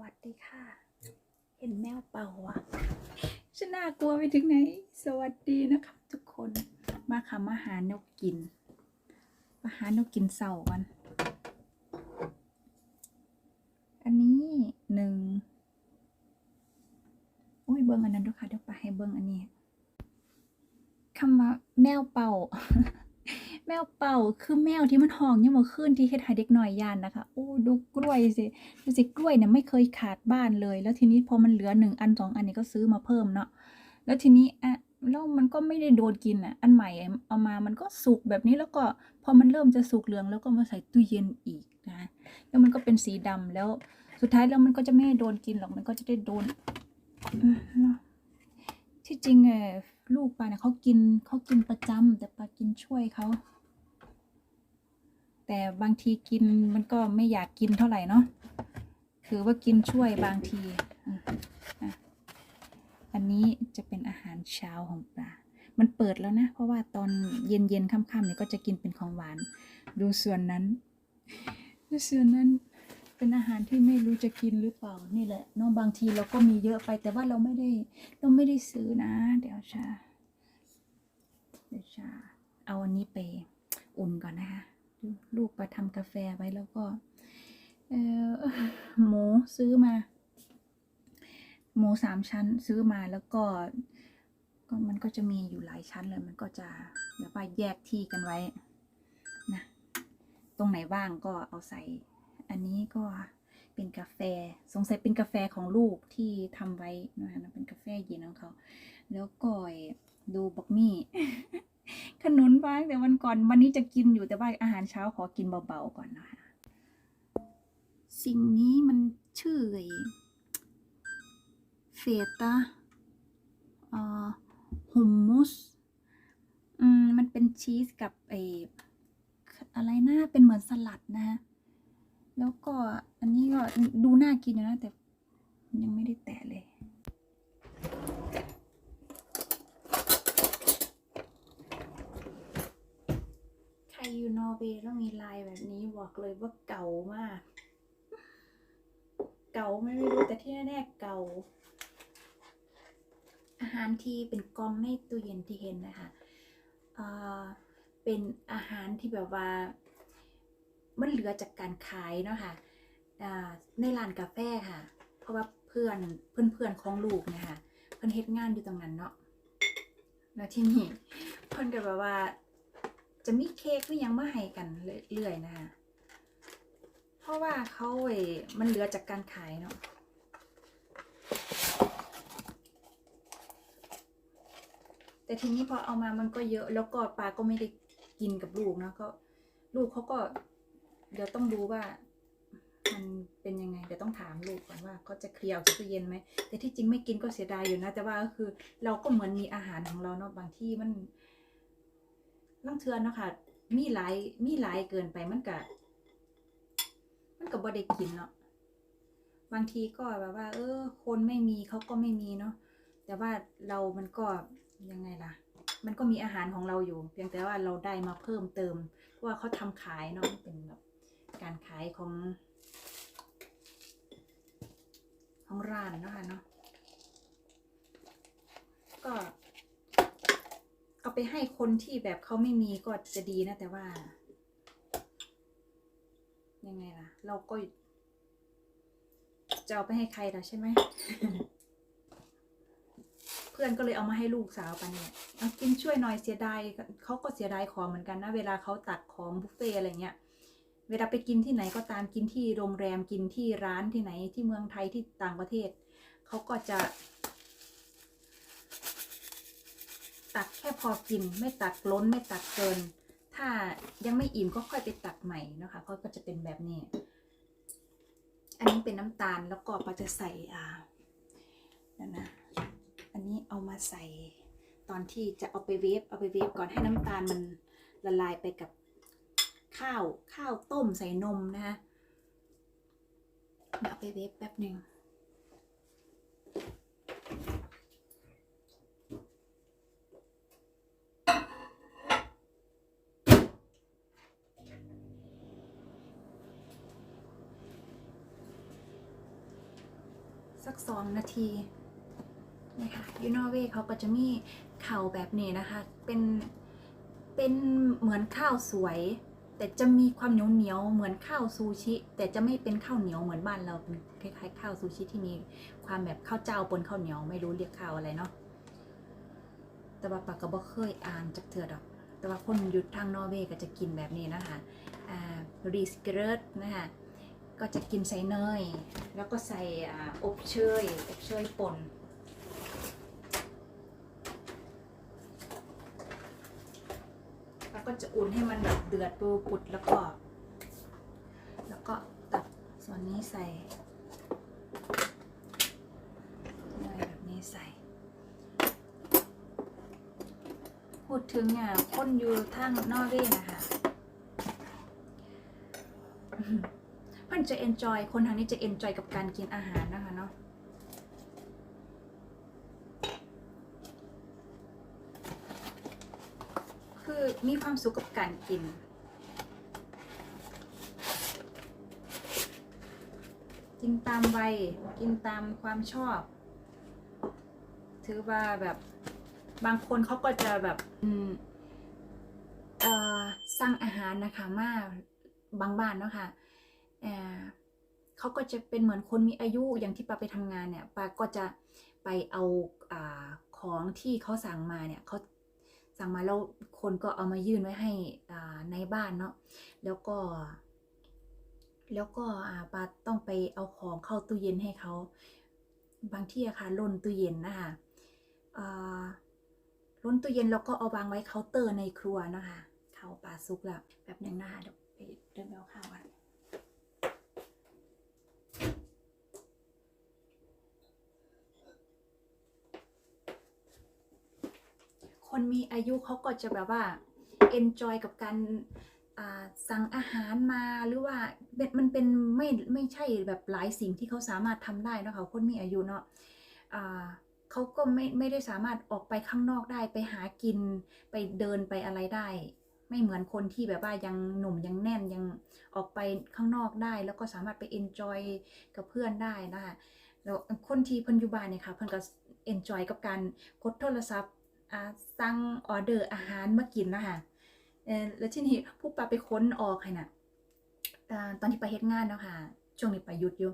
วัสดีค่ะ เห็นแมวเป่าวะฉันน่ากลัวไปถึงไหน สวัสดีนะคะทุกคนมาค่ะมาหานกกิน มาหานกกินเสาร์กัน อันนี้หนึ่งโอ้ยเบิ้งอันนั้นด้วยค่ะเดี๋ยวไปให้เบิ้งอันนี้คำว่าแมวเป่า แมวเป่าคือแมวที่มันห้องยังมาขึ้นที่เฮ็ดให้เด็กน้อยยานนะคะโอ้ดูกล้วยสิดูสิกล้วยเนี่ยไม่เคยขาดบ้านเลย แล้วทีนี้พอมันเหลือหนึ่งอันสองอันนี้ก็ซื้อมาเพิ่มเนาะแล้วทีนี้อะแล้วมันก็ไม่ได้โดนกินอะ อันใหม่เอามามันก็สุกแบบนี้แล้วก็พอมันเริ่มจะสุกเหลืองแล้วก็มาใส่ตู้เย็นอีกนะแล้วมันก็เป็นสีดำแล้วสุดท้ายแล้วมันก็จะไม่ได้โดนกินหรอกมันก็จะได้โดนที่จริงเออลูกปลาเนี่ยเขากินเขากินประจำแต่ปลากินช่วยเขา แต่บางทีกินมันก็ไม่อยากกินเท่าไหร่เนาะคือว่ากินช่วยบางทีอันนี้จะเป็นอาหารเช้าของปลา มันเปิดแล้วนะ เพราะว่าตอนเย็นเย็นๆค่ำๆเนี่ยก็จะกินเป็นของหวาน ดูส่วนนั้น ดูส่วนนั้นเป็นอาหารที่ไม่รู้จะกินหรือเปล่านี่แหละเนาะบางทีเราก็มีเยอะไปแต่ว่าเราไม่ได้เราไม่ได้ซื้อนะ เดี๋ยวชา เดี๋ยวชา เอาอันนี้ไปอุ่นก่อนนะคะ ลูกไปทำกาแฟไว้แล้วก็หมูซื้อมา หมูสามชั้นซื้อมาแล้วก็ก็มันก็จะมีอยู่หลายชั้นเลย มันก็จะแบบว่าแยกที่กันไว้นะ ตรงไหนว่างก็เอาใส่ อันนี้ก็เป็นกาแฟ สงสัยเป็นกาแฟของลูกที่ทำไว้นะคะเป็นกาแฟเย็นของเขา แล้วก็ดูบักมี่ ขนุนบ้างแต่วันก่อนวันนี้จะกินอยู่แต่ว่าอาหารเช้าขอกินเบาๆก่อนนะคะ สิ่งนี้มันชื่อไอ้เฟตาอ่อฮุมมุสอืมมันเป็นชีสกับไออะไรนะเป็นเหมือนสลัดนะฮะแล้วก็อันนี้ก็ดูน่ากินอยู่นะแต่ยังไม่ได้แตะเลย ใคร อยู่นอร์เวย์แล้วมีลายแบบนี้บอกเลยว่าเก่ามาก เก่าไม่รู้แต่ที่แน่ๆเก่า อาหารที่เป็นกองในตู้เย็นที่เห็นนะคะเอ่อเป็นอาหารที่แบบว่า มันเหลือจากการขายเนาะค่ะอ่าในร้านกาแฟค่ะ เพราะว่าเพื่อนเพื่อนเพื่อนๆของลูกเนะคะเพื่อนเฮ็ดงานอยู่ตรงนั้นเนาะแล้วที่นี่เพื่อนก็แบบว่า จะมีเค้กไม่ยังมาให้กันเรื่อยๆนะคะเพราะว่าเขาเอมันเหลือจากการขายเนาะแต่ทีนี้พอเอามามันก็เยอะแล้วก็ปลาก็ไม่ได้กินกับลูกนะก็ลูกเขาก็ เดี๋ยวต้องดูว่า มันเป็นยังไงเดี๋ยวต้องถามลูกก่อนว่าเขาจะเคลียร์ออกจากตู้เย็นไหมแต่ที่จริงไม่กินก็เสียดายอยู่นะ แต่ว่าก็คือ เราก็เหมือนมีอาหารของเราเนาะบางที่มัน ลังเทือนเนาะค่ะ มีหลายมีหลายเกินไปมันก็มันก็บ่ได้กินเนาะบางทีก็แบบว่า เออ คนไม่มีเขาก็ไม่มีเนาะแต่ว่าเรามันก็ยังไงล่ะ มันก็มีอาหารของเราอยู่ เพียงแต่ว่าเราได้มาเพิ่มเติมเพราะว่าเขาทำขายเนาะเป็นแบบการขายของ ของร้านเนาะค่ะเนาะก็ เอาไปให้คนที่แบบเขาไม่มีก็จะดีนะ แต่ว่า ยังไงล่ะ เราก็ จะเอาไปให้ใครล่ะใช่ไหม เพื่อนก็เลยเอามาให้ลูกสาวปันเนี่ยเอากินช่วยหน่อยเสียดายเขาก็เสียดายของเหมือนกันนะ เวลาเขาตักของบุฟเฟ่อะไรเงี้ยเวลาไปกินที่ไหนก็ตามกินที่โรงแรมกินที่ร้านที่ไหนที่เมืองไทยที่ต่างประเทศ เขาก็จะ ตักแค่พอกิน ไม่ตักล้นไม่ตักเกิน ถ้ายังไม่อิ่มก็ค่อยไปตักใหม่นะคะเขาก็จะเป็นแบบนี้ อันนี้เป็นน้ำตาลแล้วก็เราจะใส่อ่านั่นนะ อันนี้เอามาใส่ตอนที่จะเอาไปเวฟเอาไปเวฟก่อนให้น้ำตาลมันละลายไปกับข้าวข้าวต้มใส่นมนะคะเดี๋ยวเอาไปเวฟแป๊บหนึ่ง สักสองนาทีนี่ค่ะยูนอเวเขาก็จะมีข่าวแบบนี้นะคะ เป็นเป็นเหมือนข้าวสวย แต่จะมีความเหนียวเหนียวเหมือนข้าวซูชิ แต่จะไม่เป็นข้าวเหนียวเหมือนบ้านเราเป็นคล้ายๆข้าวซูชิที่มีความแบบข้าวเจ้าปนข้าวเหนียวไม่รู้เรียกข้าวอะไรเนาะแต่ว่าปากก็บ่เคยอ่านจากเถื่อดอก แต่ว่าคนอยุดทางนอร์เวย์ก็จะกินแบบนี้นะคะอ่ารีสเกิรดนะคะ ก็จะกินใส่เนย แล้วก็ใส่อบเชยอบเชยป่นแล้วก็จะอุ่นให้มันแบบเดือดปูปุดแล้วก็ แล้วก็ตักส่วนนี้ใส่เนยแบบนี้ใส่ พูดถึงอะคนอยู่ทางนอร์เวย์นะคะ อืมเพิ่นจะ enjoy คนทางนี้จะ enjoy กับการกินอาหารนะคะเนาะคือมีความสุขกับการกิน กินตามวัยกินตามความชอบ ถือว่าแบบบางคนเขาก็จะแบบอืมเอ่อสั่งอาหารนะคะมาบางบ้านเนาะค่ะเอ่อ เขาก็จะเป็นเหมือนคนมีอายุอย่างที่ปาไปทำงานเนี่ยปาก็จะไปเอาอของที่เขาสั่งมาเนี่ยเขาสั่งมาแล้วคนก็เอามายื่นไว้ให้ในบ้านเนาะแล้วก็ แล้วก็ปาต้องไปเอาของเข้าตู้เย็นให้เขาบางที่อะค่ะล้นตู้เย็นนะคะล้นตู้เย็นแล้วก็เอาวางไว้เคาน์เตอร์ในครัวนะคะข้าวปลาซุกแล้วแบบหนึงนะคะเดี๋ยวไปเดินไปเอาข้าวกัน คนมีอายุเขาก็จะแบบว่า enjoy กับการสั่งอาหารมาหรือว่ามันเป็นไม่ไม่ใช่แบบหลายสิ่งที่เขาสามารถทำได้นะคะคนมีอายุเนาะเขาก็ไม่ไม่ได้สามารถออกไปข้างนอกได้ไปหากินไปเดินไปอะไรได้ ไม่เหมือนคนที่แบบว่ายังหนุ่มยังแน่นยังออกไปข้างนอกได้ แล้วก็สามารถไป enjoy กับเพื่อนได้นะคะแล้วคนที่พิ่นอยู่บ้านเนี่ยค่ะเพิ่นก็ enjoy กับการกดโทรศัพท์ สั่งออเดอร์อาหารมากินนะคะเออแล้วที่นี่ผู้ปาไปค้นออกให้น่ะอ่าตอนที่ไปเฮ็ดงานเนาะค่ะช่วงนี้ไปหยุดอยู่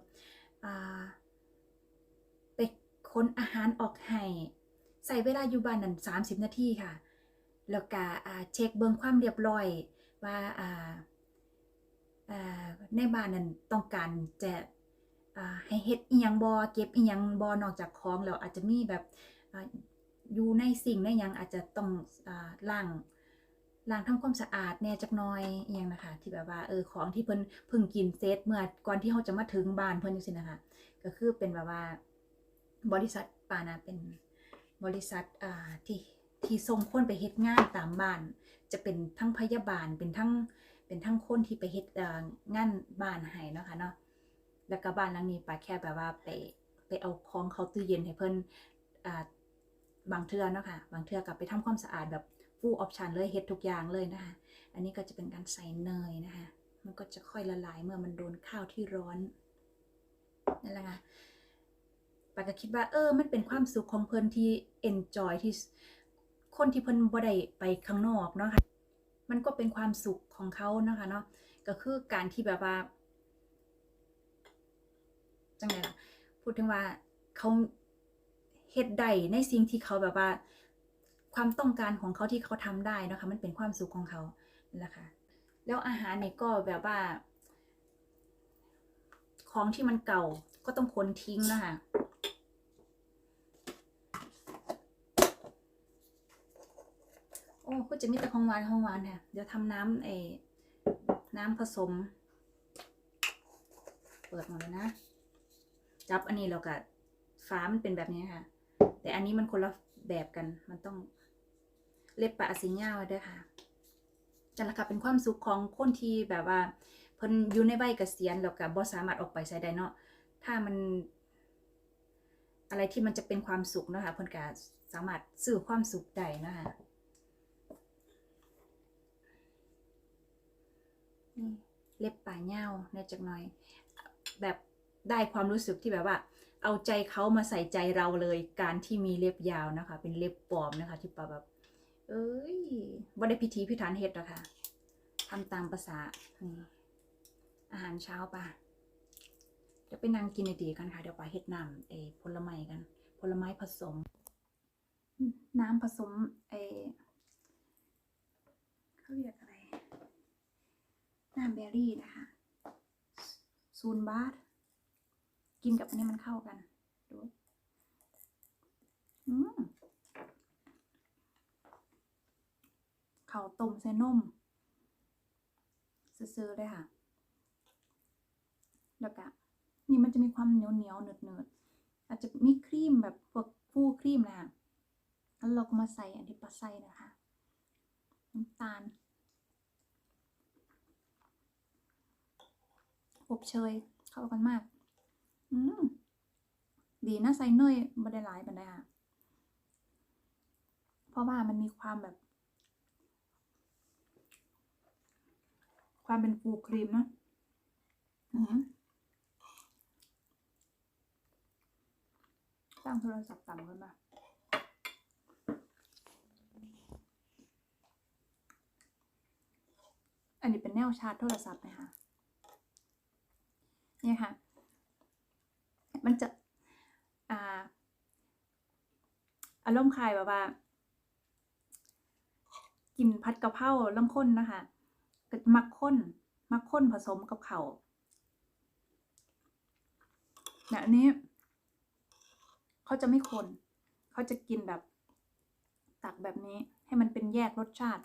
อ่าไปค้นอาหารออกให้ใส่เวลาอยู่บ้านนั่น30 นาทีค่ะ แล้วก็อ่าเช็คเบิ่งความเรียบร้อยว่าอ่าอ่าในบ้านนั้นต้องการจะอ่าให้เฮ็ดอีหยังบ่เก็บอีหยังบ่นอกจากของแล้วอาจจะมีแบบ อยู่ในสิ่งในยังอาจจะต้องอล้างล้างทำความสะอาดแน่จักน่อยอหยังนะคะ ที่แบบว่าเออของที่เพิ่นเพิ่งกินเซตเมื่อก่อนที่เขาจะมาถึงบ้านเพิ่นจังซี่นะคะก็คือเป็นแบบว่าบริษัทปานะเป็นบริษัทอ่าที่ที่ส่งคนไปเฮ็ดงานตามบ้าน จะเป็นทั้งพยาบาลเป็นทั้งเป็นทั้งคนที่ไปเฮ็ดงานบ้านให้เนาะค่ะเนาะแล้วก็บ้านหลังนี้ปาแค่แบบว่าไปไปเอาของเขาตู้เย็นให้เพิ่นอ่า บางเทือเนาะค่ะบางเทือก็ไปทำความสะอาดแบบ full option เลยเฮ็ดทุกอย่างเลยนะคะ อันนี้ก็จะเป็นการใส่เนยนะคะ มันก็จะค่อยละลายเมื่อมันโดนข้าวที่ร้อนนั่นแหละค่ะปาก็คิดว่าเออ มันเป็นความสุขของเพิ่นที่ enjoy ที่คนที่เพิ่นบ่ได้ไปข้างนอกเนาะค่ะ มันก็เป็นความสุขของเขานะคะเนาะ ก็คือการที่แบบว่าจังไงล่ะ พูดถึงว่าเขา เฮ็ดได้ในสิ่งที่เขาแบบว่า ความต้องการของเขาที่เขาทำได้นะคะ มันเป็นความสุขของเขานั่นแหละค่ะแล้วอาหารเนี่ยก็แบบว่า ของที่มันเก่าก็ต้องคนทิ้งนะคะโอ้ก็จะมีแต่ของหวานของหวานค่ะ เดี๋ยวทำน้ำเอน้ำผสม เปิดหมดเลยนะ จับอันนี้แล้วก็ฟ้ามันเป็นแบบนี้ค่ะ แต่อันนี้มันคนละแบบกัน มันต้องเล็บปะสิญญาไว้ด้วยค่ะจันละค่ะเป็นความสุขของคนที่แบบว่าเพิ่นอยู่ในใบเกษียณแล้วก็บ่สามารถออกไปใช้ได้เนาะถ้ามัน อะไรที่มันจะเป็นความสุขเนาะค่ะเพิ่นก็สามารถซื้อความสุขได้นะคะเล็บปลาเงาในจักหน่อย แบบได้ความรู้สึกที่แบบว่า เอาใจเขามาใส่ใจเราเลยการที่มีเล็บยาวนะคะ เป็นเล็บปลอมนะคะ ที่ปาแบบ เอ้ยบ่ได้พิธีพิธานเฮ็ดหรอกค่ะทำตามภาษาอาหารเช้าป่ะเดี๋ยวไปนั่งกินในดีกันค่ะ เดี๋ยวปาเฮ็ดน้ำเอผลไม้กัน ผลไม้ผสม น้ำผสมเอเขาเรียกอะไร น้ำเบอร์รี่นะคะ ซูนบาท กินกับอันนี้มันเข้ากันดูอืมข้าวต้มใส่นมซื้อๆเลยค่ะ แล้วก็นี่มันจะมีความเหนียวเหนียวๆเนืดเนืดๆอาจจะมีครีมแบบพวกฟูครีมนะคะแล้วเราก็มาใส่อันที่ปลาใส่นะคะน้ำตาลอบเชยเข้ากันมาก ดีนะใส่เนยไม่ได้หลายปานใดค่ะ เพราะว่ามันมีความแบบ ความเป็นฟูครีมนะตั้งโทรศัพท์ต่ำกันมาอันนี้เป็นแนวชาร์จโทรศัพท์นะคะเนี่ยค่ะ มันจะอ่าอารมณ์คลายแบบว่า กินผัดกะเพราล่ำข้นนะคะมักข้นมักข้นผสมกับเขา่าวแต่อันนี้ เขาจะไม่คน เขาจะกินแบบ ตักแบบนี้ให้มันเป็นแยกรสชาติ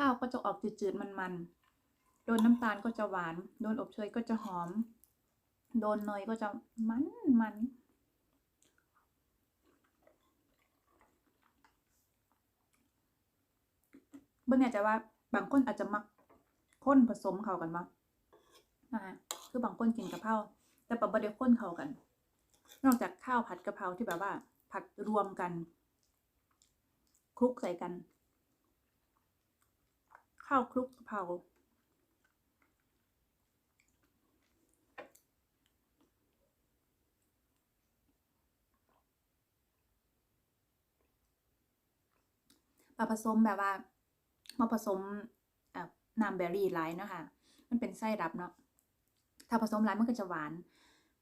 ข้าวก็จะออกจืดๆมันๆ โดนน้ำตาลก็จะหวาน โดนอบเชยก็จะหอม โดนเนยก็จะมันมันเบิ่งเนี่ยจะว่าบางคนอาจจะมักข้นผสมเข้ากันมั้นะคะคือบางคนกินกะเพราแต่ปะบ่ได้ข้นเข้ากัน นอกจากข้าวผัดกะเพราที่แบบว่า ผัดรวมกันคลุกใส่กัน ข้าวคลุกกะเพรามาผสมแบบว่ามาผสมน้ำเบอร์รี่ไลท์เนาะคะมันเป็นไส้รับเนาะ ถ้าผสมไลท์มันก็จะหวาน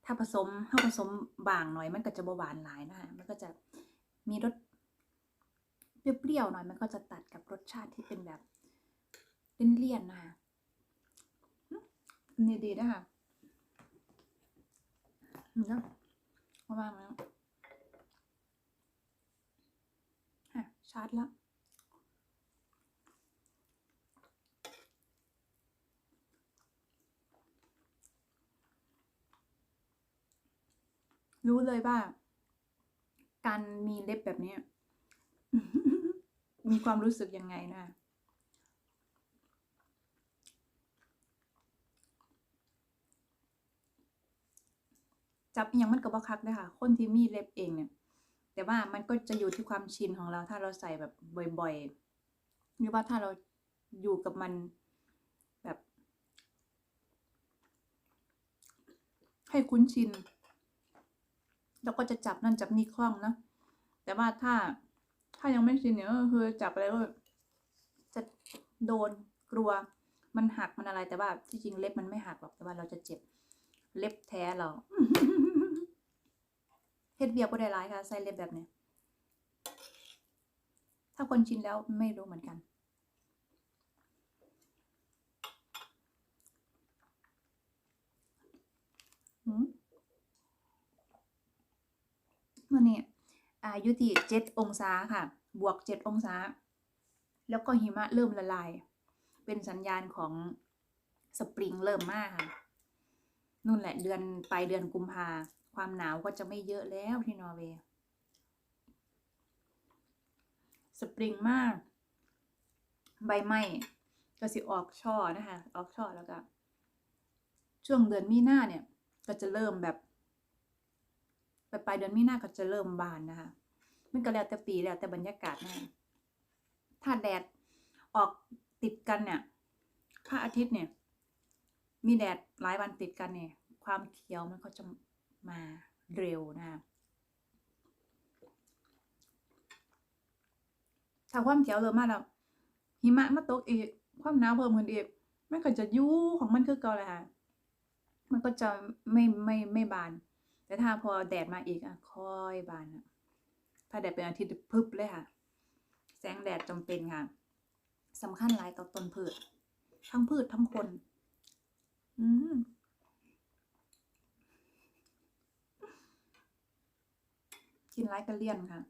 ถ้าผสมถ้าผสมบางหน่อย มันก็จะบหวานหลายนะคะ มันก็จะมีรสเปรี้ยวๆหน่อย มันก็จะตัดกับรสชาติที่เป็นแบบ เลี่ยนๆนะคะอืมอันนี่ดีนะคะนี่นะประมาณนั้นฮะชาร์จแล้วรู้เลยว่า การมีเล็บแบบนี้ มีความรู้สึกยังไงนะ จับย่างมันก็บ่คักเลยค่ะ คนที่มีเล็บเองเนี่ย แต่ว่ามันก็จะอยู่ที่ความชินของเรา ถ้าเราใส่แบบบ่อยๆ หรือว่าถ้าเราอยู่กับมันแบบ ให้คุ้นชินเราก็จะจับนั่นจับนี่คล่องนะ แต่ว่าถ้าถ้ายังไม่ชินเนี่ยก็คือจับอะไรก็จะโดนกลัวมันหักมันอะไรแต่ว่าที่จริงเล็บมันไม่หักหรอกแต่ว่าเราจะเจ็บเล็บแท้เรา เฮ็ดเบียบก็ได้ร้ายค่ะ ใส่เล็บแบบนี้ ถ้าคนชินแล้วไม่รู้เหมือนกันหืมมื่อนี้อายุที่เจ็ดองศาค่ะ บวกเจ็ดองศา แล้วก็หิมะเริ่มละลาย เป็นสัญญาณของสปริงเริ่มมากค่ะ นู่นแหละเดือนปลายเดือนกุมภา ความหนาวก็จะไม่เยอะแล้วที่นอร์เวย์ สปริงมาก ใบไม้ก็สิออกช่อนะคะ ออกช่อแล้วก็ ช่วงเดือนมีนาเนี่ย ก็จะเริ่มแบบไปปลายเดือนมีนาก็จะเริ่มบานนะคะ มันก็แล้วแต่ปีแล้วแต่บรรยากาศนะะถ้าแดดออกติดกันเนี่ยถ้าอาทิตย์เนี่ย มีแดดหลายวันติดกันเนี่ย ความเขียวมันก็จะ มาเร็วนะคะถ้าความเขียวเริ่มมาแล้วหิมะมาตกอีกความหนาวเพิ่มขึ้นอีกมันก็จะยู่ของมันคือเก่าเลยค่ะมันก็จะไม่ไม่ไม่บาน แต่ถ้าพอแดดมาอีกอะค่อยบานอะถ้าแดดเป็นอาทิตย์พึบเลยค่ะ แสงแดดจำเป็นค่ะสำคัญหลายต่อต้นพืช ทั้งพืชทั้งคน อืม กินไรกระเลี่ยนค่ะ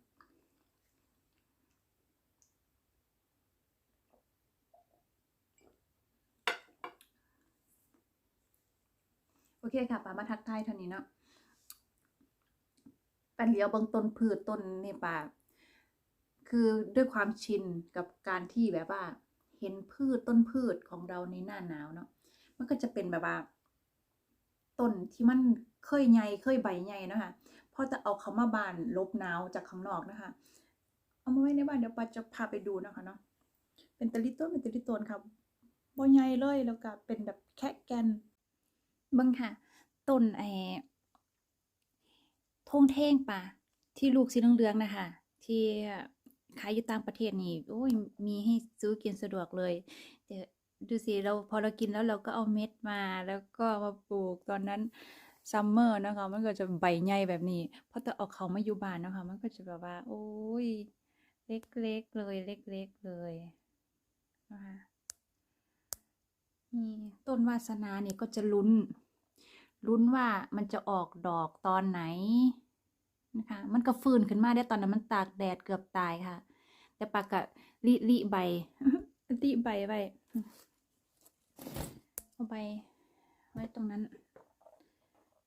โอเคค่ะป่ามาทักทายเท่านี้เนาะปันเลี้ยวบางต้นพืชต้นนี่ป่าคือด้วยความชินกับการที่แบบว่า เห็นพืชต้นพืชของเราในหน้าหนาวเนาะมันก็จะเป็นแบบว่าต้นที่มันเคยใหญ่เคยใบใหญ่เนาะคะ พอจะเอาเขามาบานลบหนาวจากข้างนอกนะคะ เอามาไว้ในบ้านเดี๋ยวปาจะพาไปดูนะคะเนาะเป็นตะลิต้นเป็นตะลิต้นครับบ่ใหญ่เลยแล้วก็เป็นแบบแค่แกนบิ่งค่ะต้นไอ้ทงเท่งป่ะที่ลูกสีเหลืองๆนะคะที่ขายอยู่ต่างประเทศนี่โอ้ยมีให้ซื้อกินสะดวกเลยเดี๋ยวดูสิเราพอเรากินแล้วเราก็เอาเม็ดมาแล้วก็มาปลูกตอนนั้น ซัมเมอร์นะคะมันก็จะใบใหญ่แบบนี้พอแต่เอาเขามาอยู่บ้านนะคะมันก็จะแบบว่า โอ้ย เล็กๆเลย เล็กๆเลยนะคะนี่ต้นวาสนาเนี่ยก็จะลุ้น ลุ้นว่ามันจะออกดอกตอนไหนนะคะมันก็ฟื้นขึ้นมาได้ตอนนั้นมันตากแดดเกือบตายค่ะ แต่ปากกะลิลิใบลิใบไว้เอาใบไว้ตรงนั้น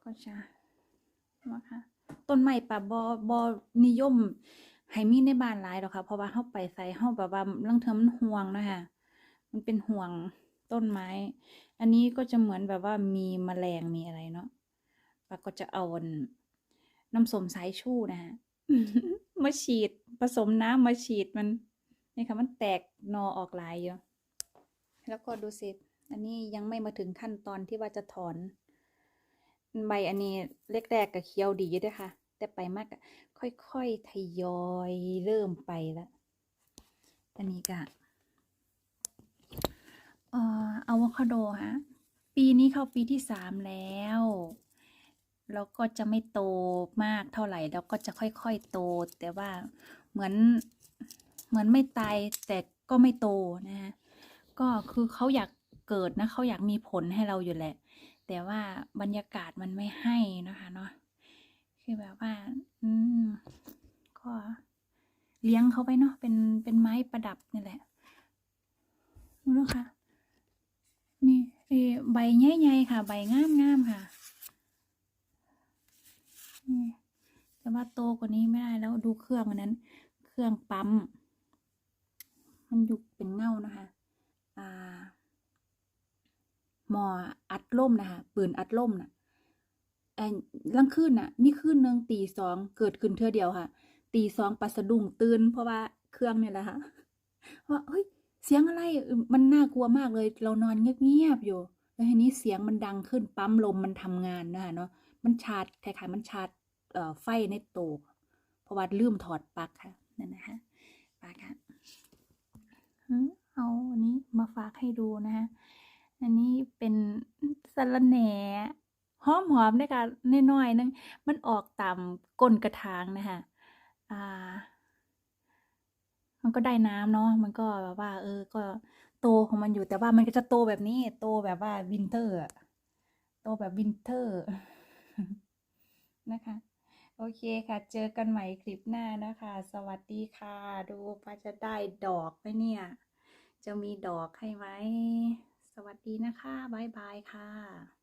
ก็จะนะคะต้นไม้ป่าบอบอนิยมให้มีในบ้านหลายหรอกค่ะ เพราะว่าเฮาไปใส่เฮาแบบว่าลังเทอมันห่วงนะคะมันเป็นห่วงต้นไม้ อันนี้ก็จะเหมือนแบบว่ามีแมลงมีอะไรเนาะปาก็จะเอาน้ำส้มสายชูนะฮะมาฉีดผสมน้ำมาฉีดมันนี่ค่ะมันแตกนอออกหลายอยู่แล้วก็ดูสิ อันนี้ยังไม่มาถึงขั้นตอนที่ว่าจะถอน ใบอันนี้แรกๆกับเคี้ยวดีด้วยค่ะ แต่ไปมากอะค่อยๆทยอยเริ่มไปล้วอันนี้ก็เอ่ออะโวคาโดฮะปีนี้เข้าปีที่สามแล้ว แล้วก็จะไม่โตมากเท่าไหร่ แล้วก็จะค่อยๆโต แต่ว่าเหมือนเหมือนไม่ตายแต่ก็ไม่โตนะฮะก็คือเขาอยากเกิดนะเขาอยากมีผลให้เราอยู่แหละ แต่ว่าบรรยากาศมันไม่ให้นะคะเนาะคือแบบว่า อืมก็เลี้ยงเขาไปเนาะเป็นเป็นไม้ประดับนี่แหละดูนะคะนี่เอใบใหญ่ๆค่ะ ใบงามๆค่ะนี่แต่ว่าโตกว่านี้ไม่ได้แล้วดูเครื่องอันนั้น เครื่องปั๊ม มันอยู่เป็นเง่านะคะ อ่า หมออัดล่มนะคะปืนอัดล่มน่ะไอ้ลังคืนน่ะ นี่คืนหนึ่งตีสองเกิดขึ้นเทื่อเดียวค่ะ ตีสองปัสะดุงตื่นเพราะว่าเครื่องเนี่ยแหละค่ะว่าเฮ้ย เสียงอะไรมันน่ากลัวมากเลย เรานอนเงียบๆอยู่แล้วทีนี้เสียงมันดังขึ้นปั๊มลมมันทำงานนะคะเนาะมันชาร์จคล้ายๆมันชาร์จเอ่อไฟในโตะเพราะว่าลืมถอดปลั๊กค่ะนั่นนะคะปลั๊กค่ะอืมเอาอันนี้มาฝากให้ดูนะคะ อันนี้เป็นสะระแหน่หอมหอมๆด้วยค่ะน้อยๆนึงมันออกตามก้นกระถางนะคะอ่า มันก็ได้น้ำเนาะมันก็แบบว่า เออ ก็โตของมันอยู่แต่ว่ามันก็จะโตแบบนี้ โตแบบว่าวินเทอร์โตแบบวินเทอร์นะคะ โอเคค่ะ เจอกันใหม่คลิปหน้านะคะ สวัสดีค่ะ ดูว่าจะได้ดอกไหมเนี่ย จะมีดอกให้ไหม สวัสดีนะคะ บ๊ายบายค่ะ